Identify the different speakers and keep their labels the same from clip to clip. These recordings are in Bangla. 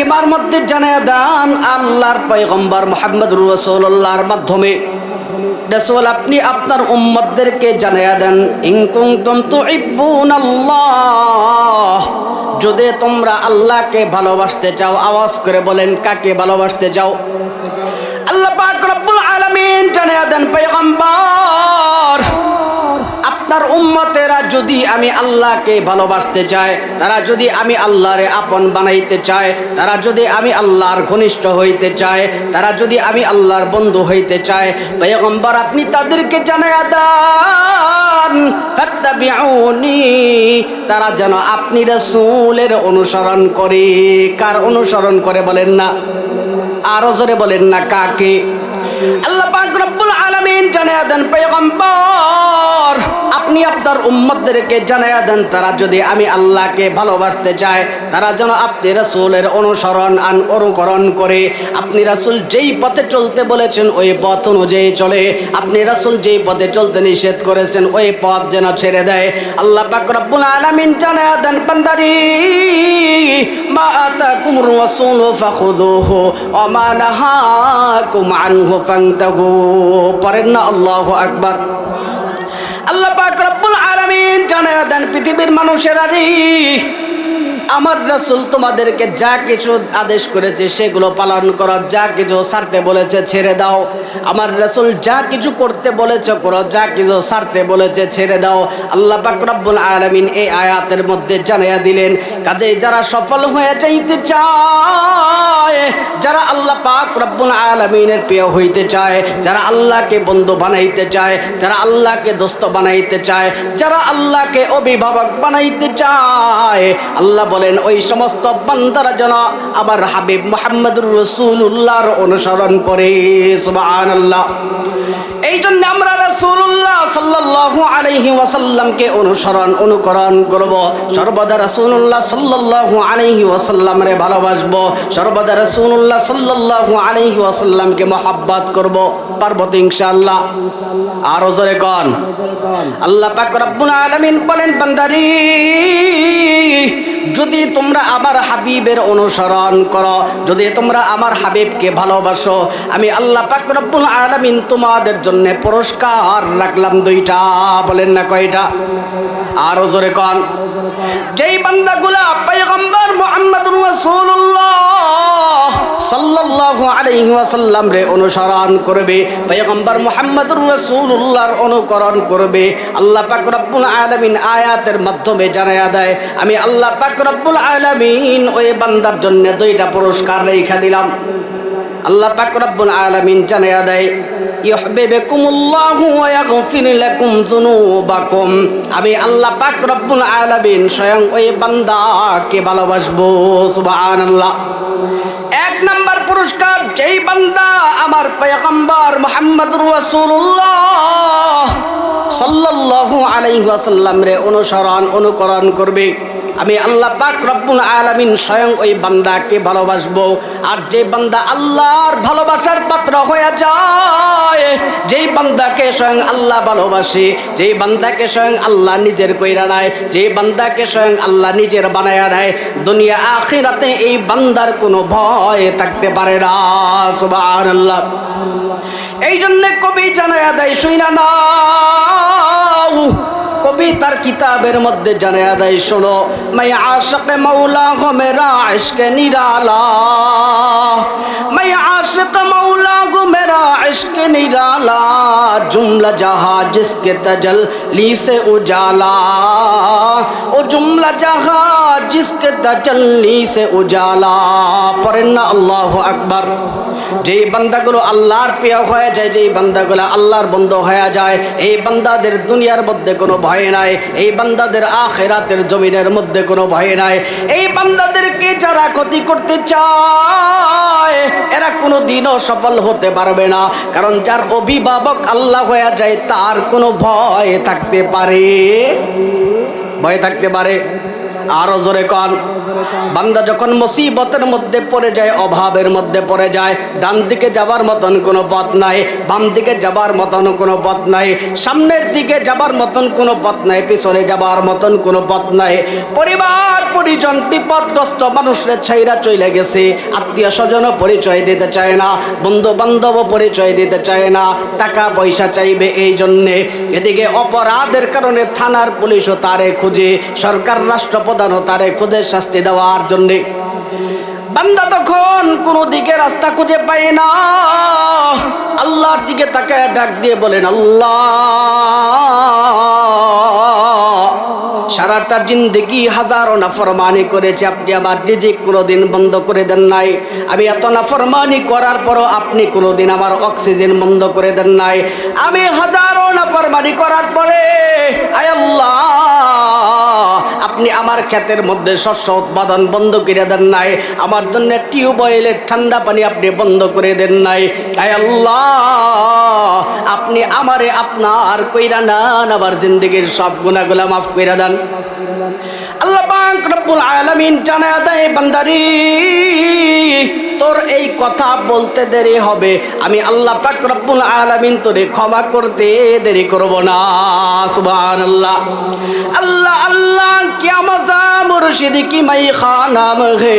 Speaker 1: কালিমার মধ্যে জানায় দান, আল্লাহর পয়গম্বর মোহাম্মদ রসুল্লাহর মাধ্যমে। রসুল, আপনি আপনার উম্মদদেরকে জানায় দেন ইংকুম তুম তো আল্লাহ যদি তোমরা আল্লাহকে ভালোবাসতে চাও, আওয়াজ করে বলেন, কাকে ভালোবাসতে চাও? আল্লাহ পাক রব্বুল আলামিন যদি আমি আল্লাহকে ভালোবাসতে চায় তারা যদি আমি আল্লাহরে আপন বানাইতে চায় তারা যদি আমি আল্লাহর ঘনিষ্ঠ হইতে চায় তারা যদি আমি আল্লাহর বন্ধু হইতে চায় পয়গম্বর আপনি তাদেরকে জানায়া দান তারা যেন আপনি রাসূলের অনুসরণ করে। কার অনুসরণ করে বলেন না? আরও জোরে বলেন না, কাকে? আল্লাহ রব্বুল আলামিন জানায়া দেন, পয়গম্বর। আপনি আপনার উম্মতদেরকে জানায়া দেন, তারা যদি আমি আল্লাহকে ভালোবাসতে চায়, তারা যেন আপনি রাসুলের অনুসরণ আন অনুকরণ করে, আপনি রাসুল যেই পথে চলতে বলেছেন, ওই পথ অনুযায়ী চলে, আপনি রাসুল যেই পথে চলতে নিষেধ করেছেন, ওই পথ যেন ছেড়ে দেয়। আল্লাহ রব্বুল আলামিন জানায়া দেন, বান্দারি, মা না, আল্লাহু আকবার। আল্লাহ পাক রব্বুল আলামিন জানায়া দেন পৃথিবীর মানুষেরা আমার রাসূল তোমাদেরকে যা কিছু আদেশ করেছে, সেগুলো পালন করো, যা কিছু ছাড়তে বলেছে, ছেড়ে দাও। আমার রাসূল যা কিছু করতে বলেছে, করো, যা কিছু ছাড়তে বলেছে, ছেড়ে দাও। আল্লাহ পাক রব্বুল আলামিন এই আয়াতের মধ্যে জানাইয়া দিলেন, কাজেই যারা সফল হয়ে যাইতে চায়, যারা আল্লাহ পাক রব্বুল আলামিনের প্রিয় হইতে চায়, যারা আল্লাহকে বন্ধু বানাইতে চায়, যারা আল্লাহকে দোস্ত বানাইতে চায়, যারা আল্লাহকে অভিভাবক বানাইতে চায়, আল্লাহ বলেন, ওই সমস্ত বান্দারা যেন আমার হাবিব মোহাম্মদুর রসুল্লাহর অনুসরণ করে। সুবহানাল্লাহ। এই জন্য আমরা রাসূলুল্লাহ সাল্লাল্লাহু আলাইহি ওয়াসাল্লামকে অনুসরণ, অনুকরণ করব। সর্বদা রাসূলুল্লাহ সাল্লাল্লাহু আলাইহি ওয়াসাল্লামরে ভালোবাসবো। সর্বদা রাসূলুল্লাহ সাল্লাল্লাহু আলাইহি ওয়াসাল্লামকে মহাব্বত করব। পারব তো ইনশাআল্লাহ। আরও জোরে কন। আল্লাহ পাক রব্বুল আলামিন বলেন, বান্দারি যদি তোমরা আমার হাবিবের অনুসরণ করো, যদি তোমরা আমার হাবিবকে ভালোবাসো, আমি আল্লাহ পাক রব্বুল আলামিন তোমাদের জন্য পুরস্কার রাখলাম দুইটা। বলেন না কয়টা? আরও জোরে কন। যেই বান্দাগুলা পয়গম্বর মুহাম্মদুর রাসূলুল্লাহ সাল্লাল্লাহু আলাইহি রে অনুসরণ করবে, পয়গম্বর মুহাম্মদুর রাসূলুল্লাহর অনুকরণ করবে। আল্লাহ পাক রব্বুল আলামিন আয়াতের মাধ্যমে জানায়া দেয়, আমি আল্লাহ পাক রব্বুল আলামিন ওই বান্দার জন্য দুইটা পুরস্কার রেখা দিলাম। আল্লাহ পাক রব্বুল আলামিন জানায়া দেয়, ইউহিব্বুকুমুল্লাহু ওয়া ইয়াগফির লাকুম যুনুবাকুম। আমি আল্লাহ পাক রব্বুল আলামিন স্বয়ং ওই বান্দাকে ভালোবাসবো, সুবহানাল্লাহ। পুরস্কার যেই বান্দা আমার পয়গম্বর মোহাম্মদ রাসূলুল্লাহ। সাল্লাল্লাহু আলাইহি ওয়াসাল্লাম অনুসরণ, অনুকরণ করবে। আমি আল্লাহ পাক রব্বুল আলামিন স্বয়ং ওই বান্দাকে ভালোবাসবো। আর যে বান্দা আল্লাহর ভালোবাসার পাত্র হয়ে যায়, যেই বান্দাকে স্বয়ং আল্লাহ ভালোবাসে, যেই বান্দাকে স্বয়ং আল্লাহ নিজের কইরা নেয়, যেই বান্দাকে স্বয়ং আল্লাহ নিজের বানায়া দেয়, দুনিয়া আখিরাতে এই বান্দার কোনো ভয় থাকতে পারে না, সুবহানাল্লাহ। এই জন্য কবি জানায়া দেয়, শুইনা নাও। কবি তার কিতাবের মধ্যে জানায়া দেয়, শোনো মাই আশকে মৌলা হো মেরা ইশকে নিরালা। মাই আশক মৌলা গো মেরা ইশকে নিরালা जुमला जहाँ जिसके तजल ली से उजाला ओ जुमला जहाँ जिसके तजल्ली से उजाला পড়েন না আল্লাহ আকবার যেই বান্দাগুলো আল্লাহর প্রিয় হয়ে যায় যেই বান্দাগুলো আল্লাহর বন্ধু হয়ে যায় এই বান্দাদের দুনিয়ার মধ্যে কোনো ভয় নাই এই বান্দাদের আখেরাতের জমিনের মধ্যে কোনো ভয় নাই এই বান্দাদেরকে যারা ক্ষতি করতে চায় এরা কোনো দিনও সফল হতে পারবে না। কারণ যার অভিভাবক আল্লাহ হয়ে যায়, তার কোনো ভয় থাকতে পারে। ভয় থাকতে পারে। আরও জোরে কন। বান্দা যখন মুসিবতের মধ্যে পড়ে যায়, অভাবের মধ্যে পড়ে যায়, ডান দিকে যাবার মতন কোনো পথ নাই, বাম দিকে যাবার মতন কোনো পথ নাই, সামনের দিকে যাবার মতন কোনো পথ নাই, পিছনে যাবার মতন কোনো পথ নাই। পরিবার, পরিজন, বিপদগ্রস্ত মানুষের ছাইরা চলে গেছে। আত্মীয় স্বজনও পরিচয় দিতে চায় না বন্ধু বান্ধবও পরিচয় দিতে চায় না, টাকা পয়সা চাইবে এই জন্যে। এদিকে অপরাধের কারণে থানার পুলিশও তারে খুঁজে, সরকার রাষ্ট্রপ্রধানও তারে খুঁজে শাস্তি দেওয়ার জন্যে। বান্দা তখন কোনো দিকে রাস্তা খুঁজে পায় না। আল্লাহর দিকে তাকে ডাক দিয়ে বলেন, আল্লাহ। সারাটা জিন্দগি হাজারো নাফরমানি করেছে। আপনি আমার রিজিক কোনোদিন বন্ধ করে দেন নাই। আমি এত নাফরমানি করার পরও আপনি কোনোদিন আমার অক্সিজেন বন্ধ করে দেন নাই। আমি হাজারো নাফরমানি করার পরে আল্লাহ, আপনি আমার ক্ষেতের মধ্যে শস্য উৎপাদন বন্ধ করে দেন নাই। আমার জন্য টিউবওয়েলের ঠান্ডা পানি আপনি বন্ধ করে দেন নাই। আয় আল্লাহ আপনি আমারে আপনার কইরা নান আবার জিন্দগির সব গুণাগুলা মাফ কইরা দেন। আল্লাহ পাক রব্বুল আলামিন জানা দেয়, বান্দারি, তোর এই কথা বলতে দেরি হবে, আমি আল্লাহ পাক রব্বুল আলামিন তোরে ক্ষমা করতে দেরি করব না, সুবহানাল্লাহ। আল্লাহ আল্লাহ, কিয়ামত মুর্শিদ কি মাই খানাম হে।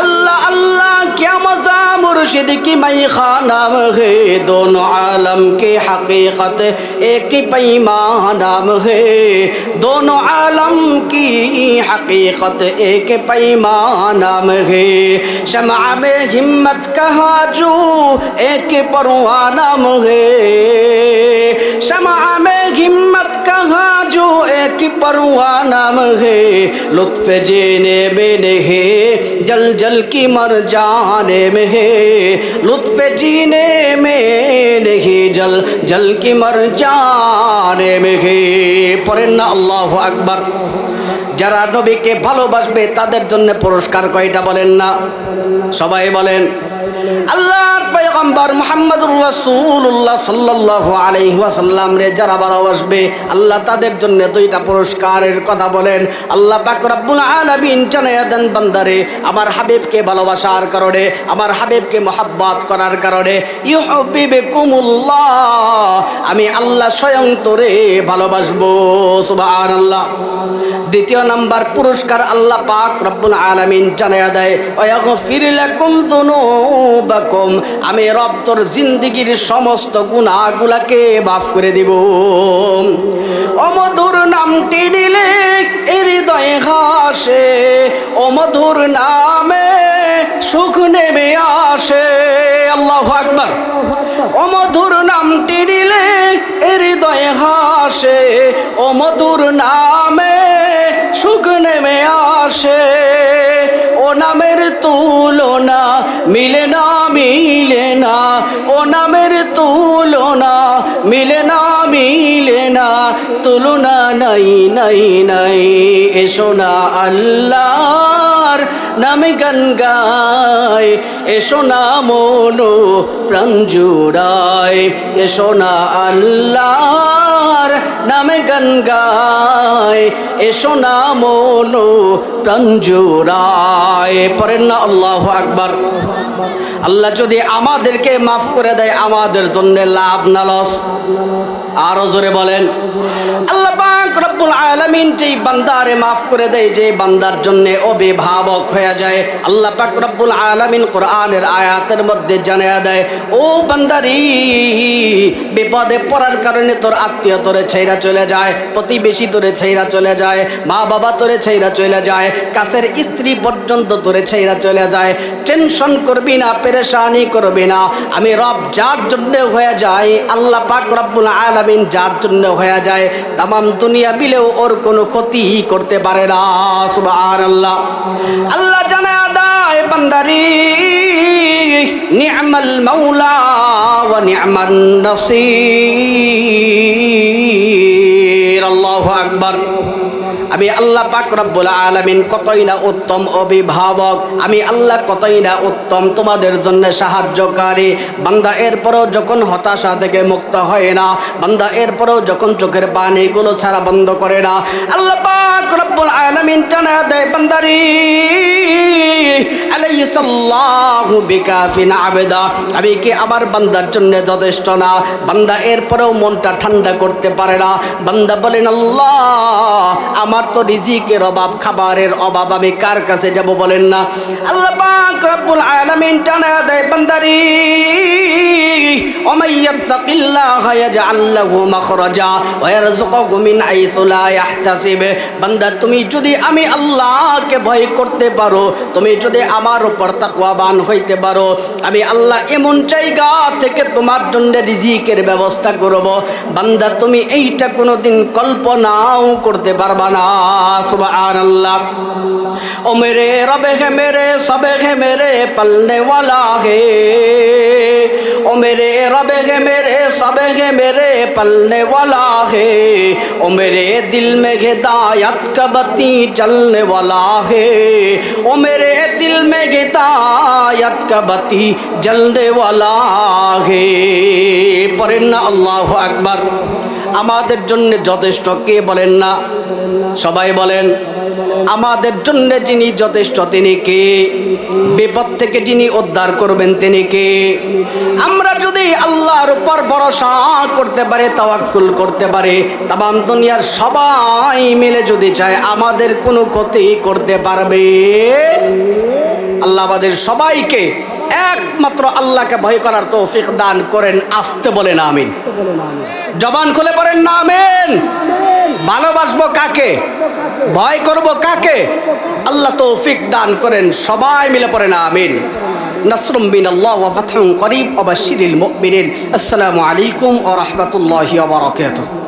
Speaker 1: আল্লাহ আল্লাহ, কিয়ামত मुर्शिद की मई खानाम है दोनों आलम की हकीकत एक ही पैमानाम है दोनों आलम की हकीकत एक पैमानाम है शमा में हिम्मत कहा जो एक परवानाम है शमा में हिम्मत कहा जो एक परवानाम है लुत्फ जीने में नहीं जल जल की मर जाने में है लुत्फ जीने में नहीं जल जल की मर जाने में है পড়েন না আল্লাহ আকবার যারা নবীকে ভালোবাসবে তাদের জন্য পুরস্কার কয়টা বলেন না সবাই বলেন আল্লাহর পয়গম্বর মুহাম্মদুর রাসূলুল্লাহ সাল্লাল্লাহু আলাইহি ওয়াসাল্লাম রে, যারা ভালোবাসবে আল্লাহ তাদের জন্য দুইটা পুরস্কারের কথা বলেন। আল্লাহ পাক রব্বুল আলামিন জানায়া দেন, বান্দারে, আমার হাবিবকে ভালোবাসার কারণে, আমার হাবিবকে মোহাব্বত করার কারণে, ইউহিব্বুকুমুল্লাহ, আমি আল্লাহ স্বয়ং তোরে ভালোবাসবো, সুবহানাল্লাহ। দ্বিতীয় নাম্বার পুরস্কার আল্লাহ পাক রব্বুল আলামিন জানায়া দেয়, ওয়াগফির লাকুম আমি রব তোর জিন্দেগীর সমস্ত গুনাহগুলাকে মাফ করে দিব। অমধুর নামটি নিলে হৃদয়ে হাসে অমধুর নামে সুখ নেমে আসে। আল্লাহু আকবার। অমধুর নামটি নিলে হৃদয়ে হাসে অমধুর নামে সুখ নেমে আসে। ও নামের তুলনা মিলে না মিলে না, ও নামের তুলনা। মিলে না মিলে না, তুলনা নাই নাই নাই। এসো না আল্লাহর নামে গান গায়। এসো না মনো প্রাণ জুড়ায়। এসো না আল্লাহর নামে গান গায়। এসো না মনো প্রাণ জুড়ায় পড়েন না আল্লাহ আকবার। আল্লাহ যদি আমাদেরকে মাফ করে দেয়, আমাদের জন্য লাভ না লস। আরও জোরে বলেন। আল্লাহ হয়ে যায় কোরআনের আয়াতের মধ্যে দেয়, ও বান্দারি, বিপদে পড়ার কারণে তোর আত্মীয় চলে যায়, প্রতিবেশী তোরে ছেইরা চলে যায় মা বাবা তোরে ছেইরা চলে যায়, কাছের স্ত্রী পর্যন্ত তোরে ছেইরা চলে যায়। টেনশন করবি না, পেরেশানি করবি না। আমি রব যার জন্য হয়ে যায় আল্লাহ পাক রব্বুল আলামিন যার জন্য হয়ে যায়। তামাম দুনিয়া মিলেও ওর কোনো ক্ষতি করতে পারে না, সুবহানাল্লাহ। আল্লাহ জানা দায় বান্দারি। নি'মাল মাওলা ওয়া নি'মান নাসির। আল্লাহু আকবার। আমি আল্লাহ পাক রব্বুল আলামিন কতই না উত্তম অভিভাবক, আমি আল্লাহ কতই না উত্তম, তোমাদের জন্য সাহায্যকারী। বান্দা এরপরও যখন হতাশা থেকে মুক্ত হয় না, বান্দা এরপরও যখন চোখের পানিগুলো ছাড়া বন্ধ করে না, আল্লাহ পাক রব্বুল আলামিন টানা দেয়, বান্দারি আলাইসাল্লাহু বিকাফিন আবেদা, আমি কি আমার বান্দার জন্য যথেষ্ট না? বান্দা এরপরেও মনটা ঠান্ডা করতে পারে না। বান্দা বলেন, আল্লাহ, আমার তো রিজিকের অভাব খাবারের অভাব আমি কার কাছে যাব বলেন না আল্লাহ পাক রব্বুল আলামিন টানা দেয় বান্দারি ومن يتق الله يجعل له مخرجا ويرزقه من حيث لا يحتسب বান্দা তুমি যদি আমি আল্লাহকে ভয় করতে পারো তুমি যদি আমার উপর তাকওয়াবান হইতে পারো আমি আল্লাহ এমন জায়গা থেকে তোমার জন্য রিজিকের ব্যবস্থা করব বান্দা তুমি এইটা কোনোদিন কল্পনাও করতে পারবা না सुबहान अल्लाह ओ मेरे रब है मेरे, सब है मेरे, पलने वाला है। ओ मेरे रब है मेरे, सब है मेरे, पलने वाला है। ओ मेरे दिल में हिदायत का चलने वाला है। ओ मेरे दिल में हिदायत का बत्ती जलने वाला है। पर अल्लाह अकबर। আমাদের জন্য যথেষ্ট, কে বলেন না? সবাই বলেন, আমাদের জন্য যিনি যথেষ্ট, তিনি কে? বিপদ থেকে যিনি উদ্ধার করবেন, তিনি কে? আমরা যদি আল্লাহর উপর ভরসা করতে পারে, তাওয়াক্কুল করতে পারে তাম দুনিয়ার সবাই মিলে যদি চায়, আমাদের কোনো ক্ষতি করতে পারবে? আল্লাহ আমাদের সবাইকে একমাত্র আল্লাহকে ভয় করার তৌফিক দান করেন, আসতে বলেন আমিন। জবান খুলে পড়েন না, আমিন। ভালোবাসবো কাকে? ভয় করব কাকে? আল্লাহ তৌফিক দান করেন, সবাই মিলে পড়েন, আমিন। নাসরুম বিন আল্লাহ ওয়া ফাতহুন করিব ওয়া বাশশিরিল মুমিনিন। আসসালামু আলাইকুম ওয়া রাহমাতুল্লাহি ওয়া বারাকাতুহু।